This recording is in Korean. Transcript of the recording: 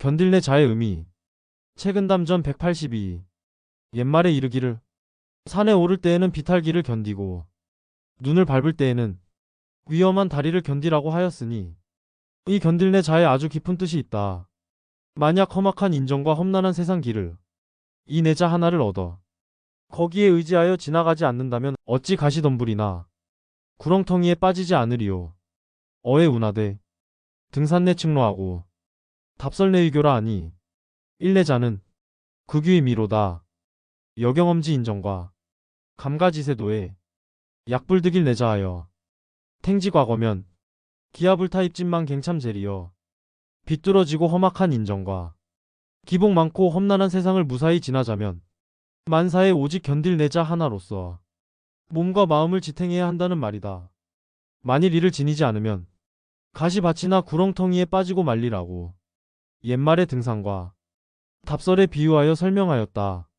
견딜내 자의 의미. 최근 담전 182. 옛말에 이르기를 산에 오를 때에는 비탈기를 견디고 눈을 밟을 때에는 위험한 다리를 견디라고 하였으니 이 견딜내 자에 아주 깊은 뜻이 있다. 만약 험악한 인정과 험난한 세상 길을 이 내자 하나를 얻어 거기에 의지하여 지나가지 않는다면 어찌 가시덤불이나 구렁텅이에 빠지지 않으리요. 어에 운하되 등산내 측로하고 답설내 위교라 하니 일내자는 극유의 미로다. 여경엄지 인정과 감가지세도에 약불득일 내자하여 탱지 과거면 기압을타 입진만 갱참제리여 비뚤어지고 험악한 인정과 기복 많고 험난한 세상을 무사히 지나자면 만사에 오직 견딜 내자 하나로서 몸과 마음을 지탱해야 한다는 말이다. 만일 이를 지니지 않으면 가시밭이나 구렁텅이에 빠지고 말리라고 옛말의 등산과 답설에 비유하여 설명하였다.